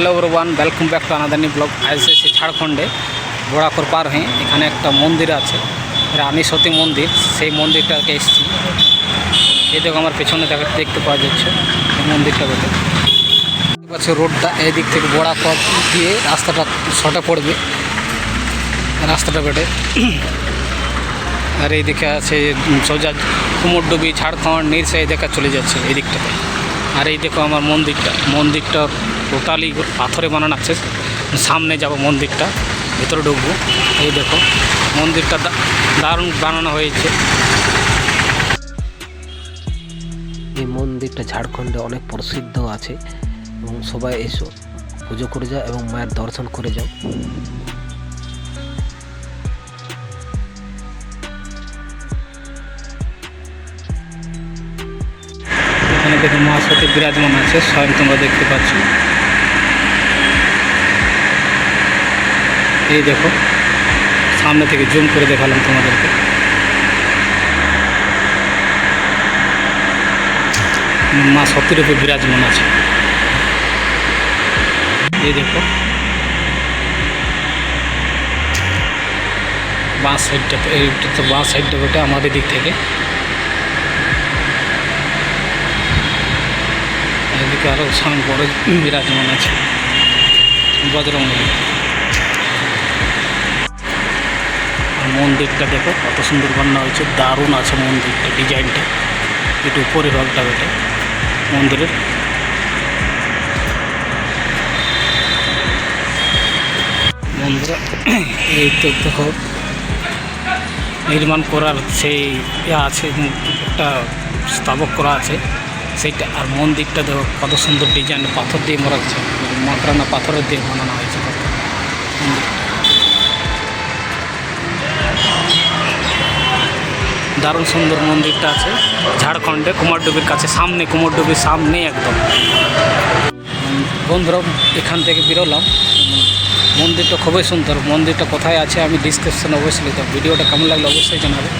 Hello one welcome back to another new blog আজ এসেছি ঝাড়খণ্ডে বোড়াকর পার হয়ে এখানে একটা মন্দির আছে, রানী সতী মন্দির, সেই মন্দিরটাকে এসেছি। এই দেখো আমার পেছনে দেখা, দেখতে পাওয়া যাচ্ছে মন্দিরটা বটে পাচ্ছে রোডটা এই দিক থেকে বোড়াকর দিয়ে রাস্তাটা শর্টে পড়বে, রাস্তাটা বেটে। আর এইদিকে আছে সোজা কুমোরডুবি ঝাড়খণ্ড নীরসা এই দেখা চলে যাচ্ছে এই দিকটাতে আর এই দেখো আমার মন্দিরটা মন্দিরটা টোটালি পাথরে বানানো আছে। সামনে যাব মন্দিরটা ভেতরে ঢুকবো। এই দেখো মন্দিরটা দারুণ বানানো হয়েছে। এই মন্দিরটা ঝাড়খণ্ডে অনেক প্রসিদ্ধ আছে। এবং সবাই এসো পুজো করে যাও এবং মায়ের দর্শন করে যাও। এখানে দেখো মা সতী বিরাজমান আছে স্বয়ং তোমরা দেখতে পাচ্ছ। এই দেখো, সামনে থেকে জুম করে দেখালাম তোমাদেরকে। মা সতীর উপরে বিরাজমান আছে। এই দেখো, বাঁ সাইডটা এইটা তো বাঁ সাইডটা ওটা আমাদের দিক থেকে। এদিকে আরও সামনে বড় বিরাজমান আছে বজরঙ্গলী মন্দিরটা দেখো, কত সুন্দর বানানো হয়েছে, দারুণ আছে মন্দিরটা, ডিজাইনটা। একটু উপরে ভাগটা ওটা, মন্দিরের। মন্দির এই তো দেখো, নির্মাণ করার সেই ইয়ে আছে, একটা স্থাপক করা আছে, সেইটা। আর মন্দিরটা দেখো, কত সুন্দর ডিজাইন, পাথর দিয়ে মরা হচ্ছে মাকড়ানা পাথরের দিয়ে বানানো হয়েছে। দারুণ সুন্দর মন্দিরটা আছে ঝাড়খণ্ডে, কুমারডুবির কাছে, সামনে, কুমারডুবির সামনে একদম। বন্ধুরা, এখান থেকে বেরোলাম। মন্দিরটা খুবই সুন্দর। মন্দিরটা কোথায় আছে আমি ডিসক্রিপশানে অবশ্যই ভিডিওটা কেমন লাগল অবশ্যই জানাবে।